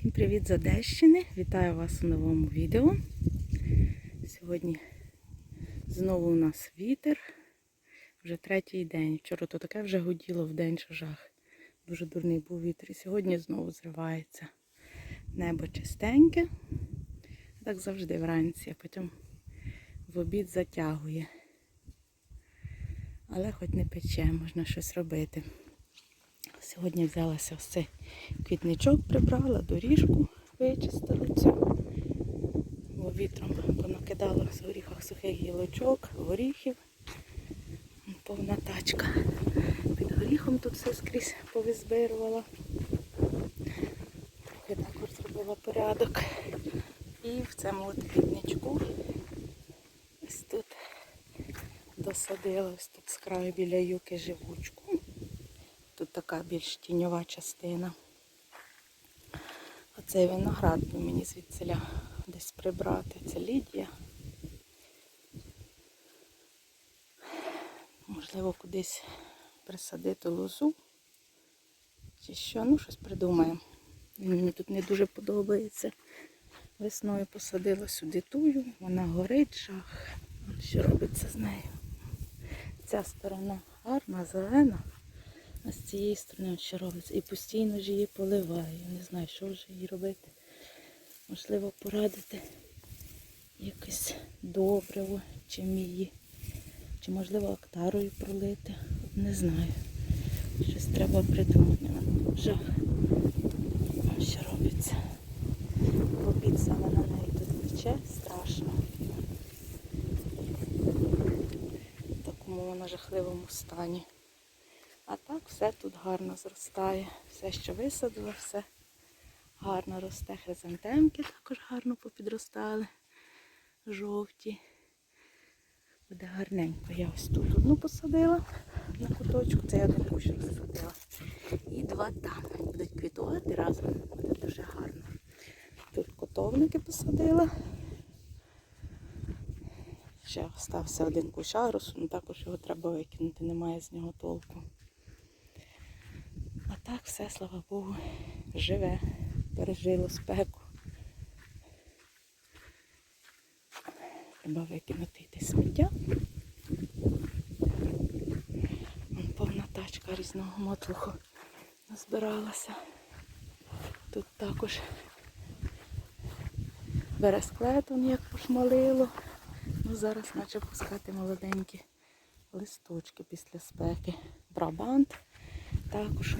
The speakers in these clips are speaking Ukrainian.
Всім привіт з Одещини! Вітаю вас у новому відео. Сьогодні знову у нас вітер. Вже третій день. Вчора то таке вже гуділо в день, що жах. Дуже дурний був вітер. І сьогодні знову зривається. Небо чистеньке. Так завжди вранці, а потім в обід затягує. Але хоч не пече, можна щось робити. Сьогодні взялася цей квітничок, прибрала, доріжку вичистила цю. Бо вітром понакидала в горіхах сухих гілочок, горіхів. Повна тачка. Під горіхом тут все скрізь повизбирувала. Трохи також зробила порядок. І в цьому от квітничку ось тут досадила ось тут з краю біля юки живучку. Тут така більш тіньова частина. Оцей виноград би мені звідсиля десь прибрати. Це Лідія. Можливо, кудись присадити лозу. Чи що, ну щось придумаємо. Він мені тут не дуже подобається. Весною посадила сюди тую, вона горить жах. Що робиться з нею? Ця сторона гарна, зелена. А з цієї сторони що робиться. І постійно ж її поливаю. Не знаю, що вже їй робити. Можливо, порадити якесь добриво, чим її. Чи можливо актарою пролити. Не знаю. Щось треба придумати. Жах. Що робиться. В обід саме на неї тут тече страшно. В такому вона жахливому стані. А так все тут гарно зростає. Все, що висадила, все гарно росте. Хризантемки також гарно попідростали. Жовті. Буде гарненько. Я ось тут одну посадила на куточку. Це я один кущик засадила. І два там. Будуть квітувати разом. Буде дуже гарно. Тут котовники посадила. Ще остався один кущ агросу, ну також його треба викинути, немає з нього толку. Так все, слава Богу, живе, пережило спеку. Треба викинути йти сміття. Повна тачка різного мотлуху назбиралася. Тут також бересклет, он як пошмалило. Ну, зараз наче пускати молоденькі листочки після спеки. Брабант. Також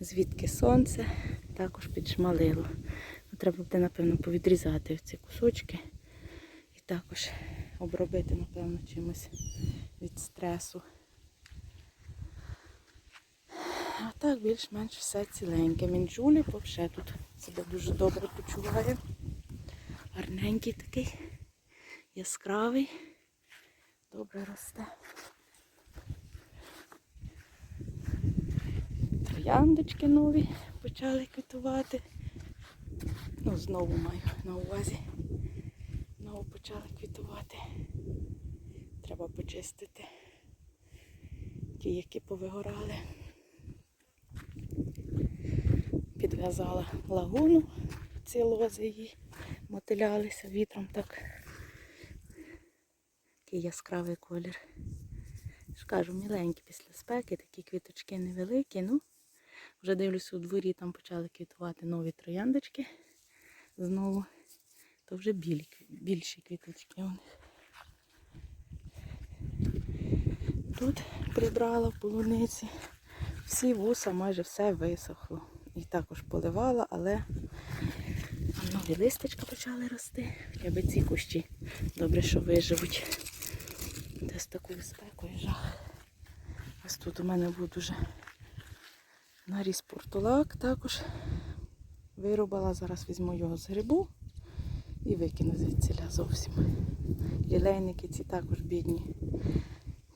звідки сонце, також підшмалило. Ну, Треба буде, напевно, повідрізати ці кусочки і також обробити, напевно, чимось від стресу. А так більш-менш все ціленьке. Мінджулі взагалі тут себе дуже добре почуває. Гарненький такий, яскравий, добре росте. Трояндочки нові почали квітувати. Ну, знову маю на увазі. Знову почали квітувати. Треба почистити ті, які повигорали. Підв'язала лагуну, ці лози її мотилялися вітром так. Такий яскравий колір. ж кажу, міленькі після спеки, такі квіточки невеликі, ну. Вже дивлюся, у дворі там почали квітувати нові трояндочки знову. То вже білі, більші квіточки у них. Тут прибрала в полуниці. Всі вуса, майже все висохло. І також поливала, але нові листочка почали рости. Хоча б ці кущі добре, що виживуть. Десь такою спекою жах. Ось тут у мене був дуже Наріс портулак також вирубала. Зараз візьму його з грибу і викину звідсіля зовсім. Лілейники ці також бідні.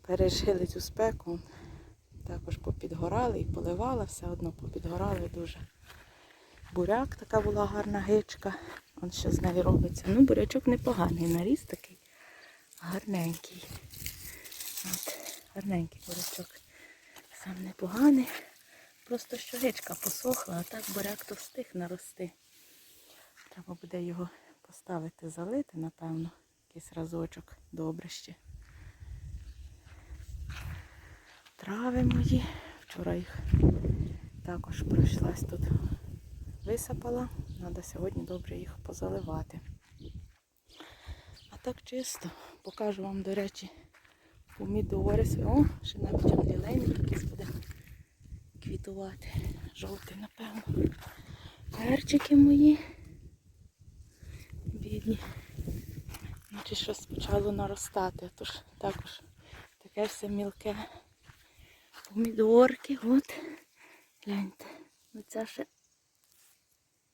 Пережили цю спеку, також попідгорали і поливала, все одно попідгорали дуже. Буряк така була гарна гичка. Он що з нею робиться. Ну, бурячок непоганий, наріс такий гарненький. От, Гарненький бурячок. Сам непоганий. Просто що посохла, а так буряк то встиг нарости. Треба буде його поставити, залити, напевно, якийсь разочок добре ще. Трави мої. Вчора їх також пройшлась тут. Висипала. Треба сьогодні добре їх позаливати. А так чисто. Покажу вам, до речі, помідори. О, ще навіть лілейник якийсь буде квітувати. Жовтий, напевно. Перчики мої. Бідні. Значить, щось почало наростати. Тож також таке все мілке. Помідорки, от. Гляньте. Оця ще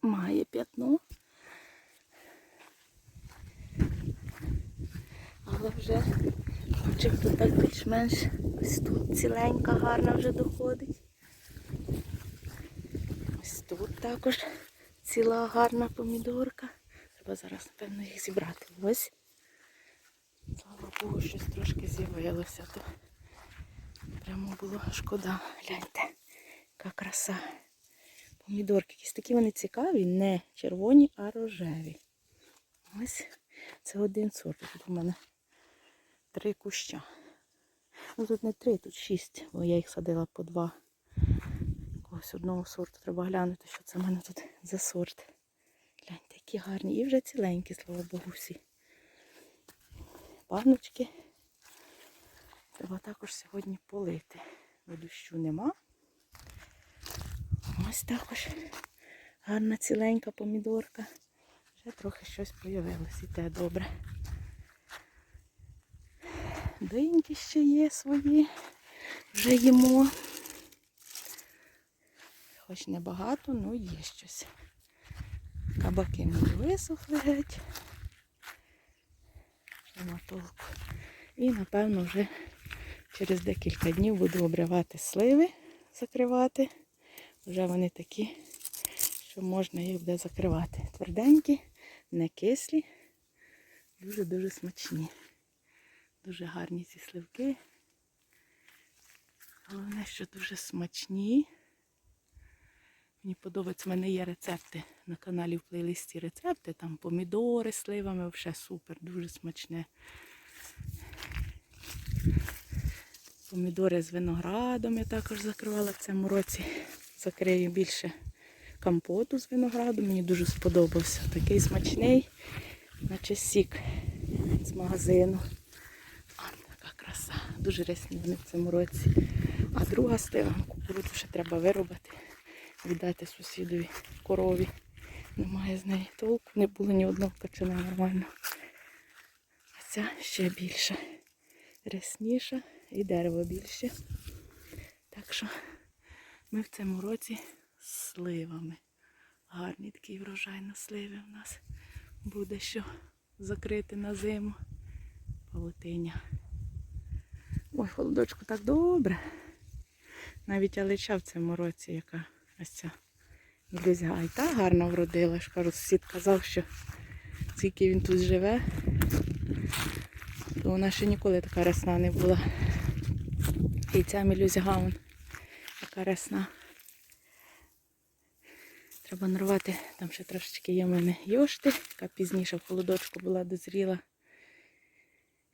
має п'ятно. Але вже начебто так більш-менш ось тут ціленька, гарна вже доходить. Ось тут також ціла гарна помідорка. Треба зараз, напевно, їх зібрати. Ось. Слава Богу, щось трошки з'явилося. То прямо було шкода. Гляньте, яка краса. Помідорки якісь такі вони цікаві, не червоні, а рожеві. Ось це один сорт. Тут у мене три куща. Ну тут не три, тут шість, бо я їх садила по два. Якогось одного сорту. Треба глянути, що це в мене тут за сорт. Гляньте, які гарні. І вже ціленькі, слава Богу, всі. Баночки. Треба також сьогодні полити. Бо дощу нема. Ось також гарна ціленька помідорка. Вже трохи щось появилось і те добре. Диньки ще є свої, вже їмо. Хоч небагато, але є щось. Кабаки мені висохли геть. Нема толку. І, напевно, вже через декілька днів буду обривати сливи, закривати. Вже вони такі, що можна їх буде закривати. Тверденькі, не кислі, дуже-дуже смачні. Дуже гарні ці сливки. Головне, що дуже смачні. Мені подобається, в мене є рецепти на каналі в плейлисті рецепти. Там помідори сливами, взагалі супер, дуже смачне. Помідори з виноградом я також закривала в цьому році. Закрию більше компоту з винограду. Мені дуже сподобався. Такий смачний, наче сік з магазину. А, така краса. Дуже рясні вони в цьому році. А друга стила, кукурудзу ще треба виробити, віддати сусідові корові. Немає з неї толку, не було ні одного качана нормально. А ця ще більша, рясніша і дерево більше. Так що ми в цьому році з сливами. Гарний такий врожай на сливи в нас буде що закрити на зиму. Павутиня. Ой, холодочку так добре. Навіть алеча в цьому році, яка ось ця глюзга. І та гарно вродила. Ж кажу, сусід казав, що скільки він тут живе, то вона ще ніколи така рясна не була. І ця мілюзга, вон, яка рясна. Треба нарвати, там ще трошечки є в мене йошти, яка пізніше в холодочку була дозріла.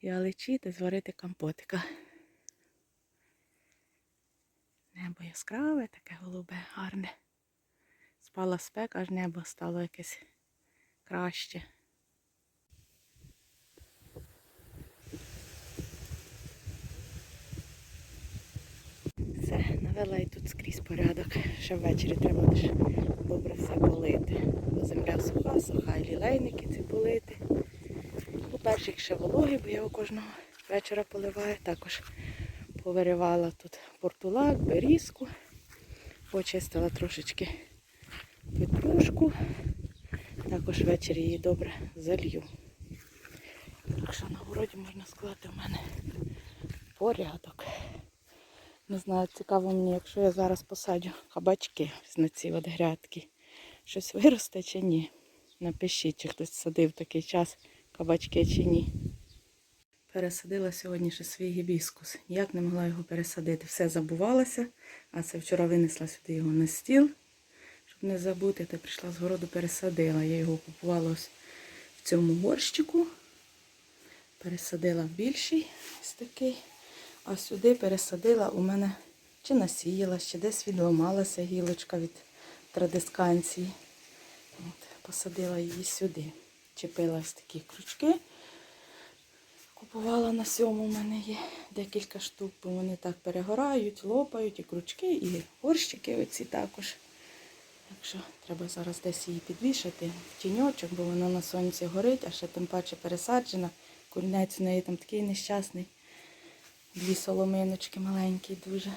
І алечі та зварити компотика. Небо яскраве, таке голубе, гарне. Спала спека, аж небо стало якесь краще. Все, навела і тут скрізь порядок. Ще ввечері треба лише добре все полити. Земля суха, суха, і лілейники ці полити. У перших ще вологі, бо я його кожного вечора поливаю. Також повиривала тут портулак, берізку, почистила трошечки петрушку. Також ввечері її добре залью. Так що на городі можна сказати, в мене порядок. Не знаю, цікаво мені, якщо я зараз посадю кабачки на ці от грядки. Щось виросте чи ні. Напишіть, чи хтось садив такий час кабачки чи ні. Пересадила сьогодні ще свій гібіскус. Ніяк не могла його пересадити. Все забувалося, а це вчора винесла сюди його на стіл, щоб не забути. Та прийшла з городу, пересадила. Я його купувала ось в цьому горщику. Пересадила в більший ось такий. А сюди пересадила у мене чи насіяла, чи десь відламалася гілочка від традисканції. От, посадила її сюди. Чепила ось такі крючки. Купувала на сьому, у мене є декілька штук, бо вони так перегорають, лопають і крючки, і горщики оці також. Так що треба зараз десь її підвішати в тіньочок, бо вона на сонці горить, а ще тим паче пересаджена. Курінець у неї там такий нещасний. Дві соломиночки маленькі дуже.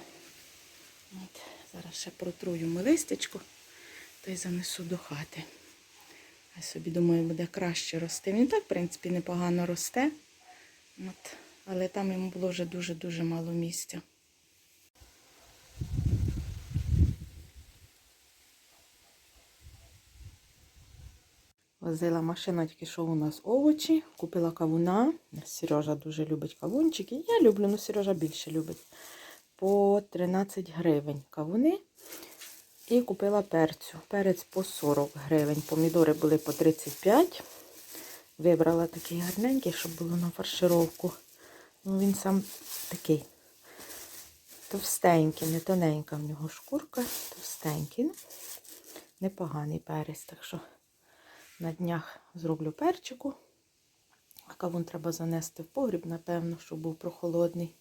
От, зараз ще протрую ми листячку та й занесу до хати. Я собі думаю, буде краще рости. Він так, в принципі, непогано росте. От. Але там йому було вже дуже-дуже мало місця. Возила машина, тільки що у нас овочі, купила кавуна. Сережа дуже любить кавунчики. Я люблю, але Сережа більше любить. По 13 гривень кавуни. І купила перцю. Перець по 40 гривень. Помідори були по 35. Вибрала такий гарненький, щоб було на фаршировку. Ну, він сам такий товстенький, не тоненька в нього шкурка, товстенький. Ну, непоганий перець, так що на днях зроблю перчику. А кавун треба занести в погріб, напевно, щоб був прохолодний.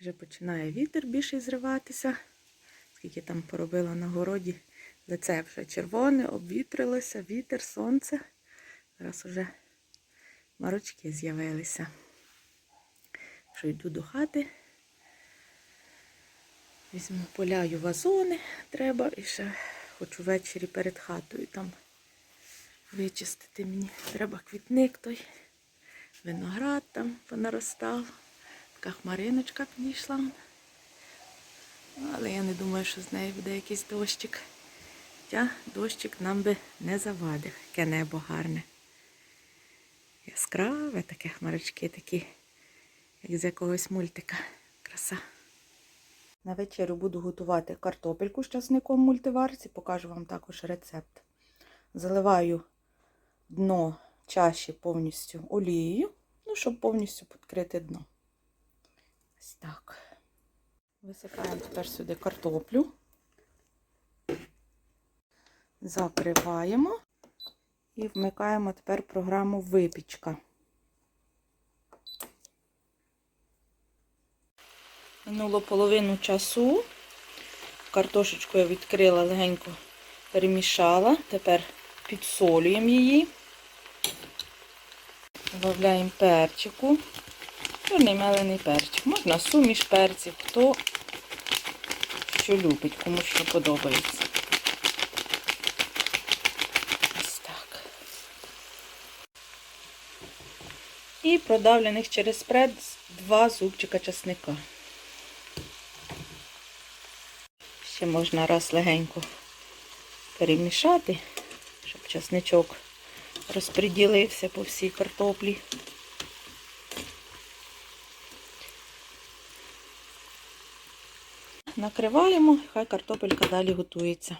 Вже починає вітер більше зриватися. Скільки там поробила на городі. Лице вже червоне, обвітрилося, вітер, сонце. Зараз вже марочки з'явилися. Що йду до хати. Візьму, поляю вазони треба і ще хочу ввечері перед хатою там вичистити мені. Треба квітник той, виноград там понаростав. Така хмариночка підійшла. Але я не думаю, що з нею буде якийсь дощик. Хоча дощик нам би не завадив. Яке небо гарне. Яскраве таке хмарочки такі, як з якогось мультика. Краса. На вечерю буду готувати картопельку з часником мультиварці. Покажу вам також рецепт. Заливаю дно чаші повністю олією, ну, щоб повністю підкрити дно. Ось так. Висипаємо тепер сюди картоплю. Закриваємо і вмикаємо тепер програму випічка. Минуло половину часу. Картошечку я відкрила, легенько перемішала. Тепер підсолюємо її. Додаємо перчику. Чорний мелений перчик. Можна суміш перців, хто що любить, кому що подобається. Ось так. І продавлених через пред два зубчика часника. Ще можна раз легенько перемішати, щоб часничок розподілився по всій картоплі. Накриваємо, хай картопелька далі готується.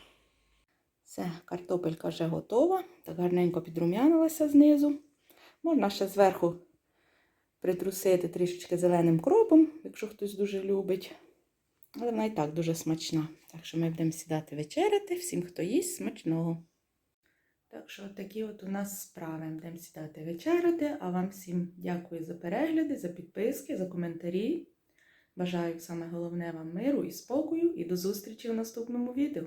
Все, картопелька вже готова. Так гарненько підрум'янилася знизу. Можна ще зверху притрусити трішечки зеленим кропом, якщо хтось дуже любить. Але вона і так дуже смачна. Так що ми будемо сідати вечеряти. Всім, хто їсть, смачного. Так що такі от у нас справи. Будемо сідати вечеряти. А вам всім дякую за перегляди, за підписки, за коментарі. Бажаю саме головне вам миру і спокою, і до зустрічі в наступному відео.